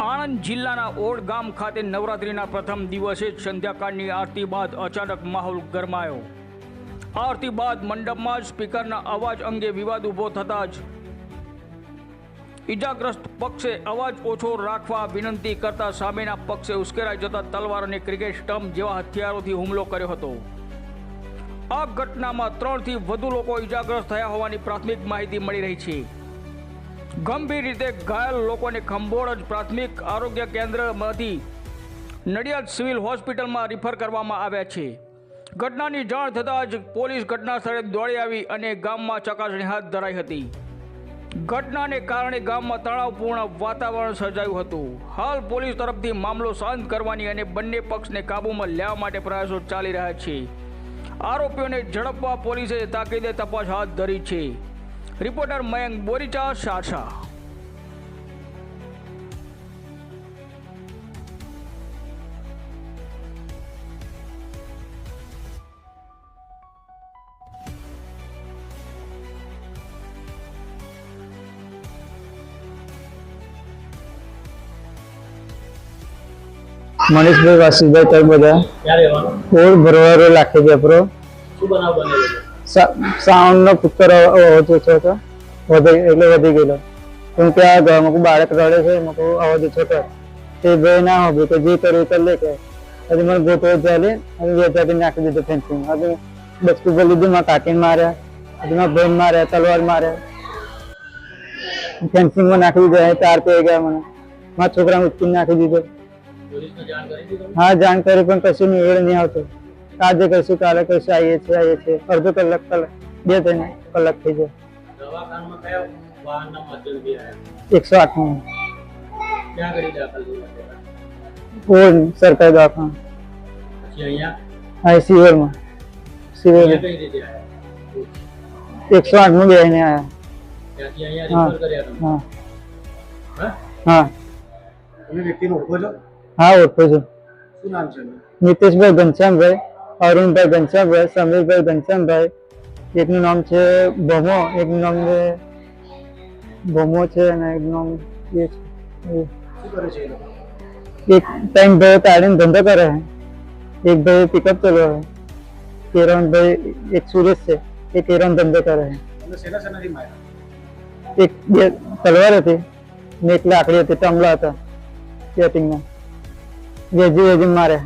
આણંદ જિલ્લાના ઓડ ગામ ખાતે નવરાત્રિના પ્રથમ દિવસે જ સંધ્યાકાળની આરતી બાદ અચાનક માહોલ ગરમાયો. આરતી બાદ મંડપમાં જ સ્પીકરના અવાજ અંગે વિવાદ ઊભો થતાં જ ઈજાગ્રસ્ત પક્ષે અવાજ ઓછો રાખવા વિનંતી કરતા સામેના પક્ષે ઉશ્કેરાઈ જતા તલવાર અને ક્રિકેટ સ્ટમ્પ જેવા હથિયારોથી હુમલો કર્યો હતો. આ ઘટનામાં ત્રણથી વધુ લોકો ઈજાગ્રસ્ત થયા હોવાની પ્રાથમિક માહિતી મળી રહી છે. ગંભીર રીતે ઘાયલ લોકોને ખંભોળજ પ્રાથમિક આરોગ્ય કેન્દ્રમાંથી નડિયાદ સિવિલ હોસ્પિટલમાં રિફર કરવામાં આવ્યા છે. ઘટનાની જાણ થતાં જ પોલીસ ઘટના સ્થળે દોડી આવી અને ગામમાં ચકાસણી હાથ ધરાઈ હતી. ઘટનાને કારણે ગામમાં તણાવપૂર્ણ વાતાવરણ સર્જાયું હતું. હાલ પોલીસ તરફથી મામલો શાંત કરવાની અને બંને પક્ષને કાબૂમાં લેવા માટે પ્રયાસો ચાલી રહ્યા છે. આરોપીઓને ઝડપવા પોલીસે તાકીદે તપાસ હાથ ધરી છે. રિપોર્ટર મયંક બોરીચા શાસા મનીષભાઈ વાસીભાઈ તક બધા ક્યાં રહેવાનું ઓળ ભરવારો લાખે જપરો શું બનાવ બનેલો છે સાઉન્ડ નો પુત્ર અવાજ ઓછો હતો. વધી, એટલે વધી ગયેલો. કેમ કે આ ઘરમાં બાળક રડે છે, એમાં કોઈ અવાજ ઓછો કર તે ભાઈ ના હોય તો જે કરવું કરી લે કે. હજી મને ગોતો ચાલી અને વેચાતી નાખી દીધું ફેન્સિંગ હવે બચકું પર લીધું, મારા કાકીને માર્યા. હજી મારા ભાઈને માર્યા, તલવાર માર્યા. ફેન્સિંગમાં નાખી દીધું તાર પે ગયા મને. મારા છોકરાને ઉચકીને નાખી દીધો. હા જાણ કરી પણ કશું નિવેડ નહીં આવતો. આજે કરશું કાલે કરશું આવીએ છીએ આવીએ છીએ. અડધો કલાક કલાક બે ત્રણ કલાક થઈ જાય. આવ્યા? એકસો આઠ દાખલ સરકારી દવાખાનું. હા સિવિલમાં સિવિલ આવ્યા? એકસો આઠ બેસીને આવ્યા. અહીંયા હા હા. હા? હા. ઓળખો છો? નીતિશભાઈ ઘનશ્યામભાઈ. અરુણભાઈ ઘનશ્યામભાઈ સમીરભાઈ ઘનશ્યામભાઈ એકનું નામ છે ભમો એકનું નામ છે ભમો છે અને એકનું નામ એ છે. એક ટાઈમ ભાઈ તાળીને ધંધો કરે છે. એક ભાઈ પિકઅપ ચલાવે કિરણભાઈ એક સુરેશ છે એ કેરણ ધંધો કરે છે. એક બે તલવાર હતી ને એક લાકડી હતી ટમલા હતા બેટિંગમાં વેજી વેજી મારે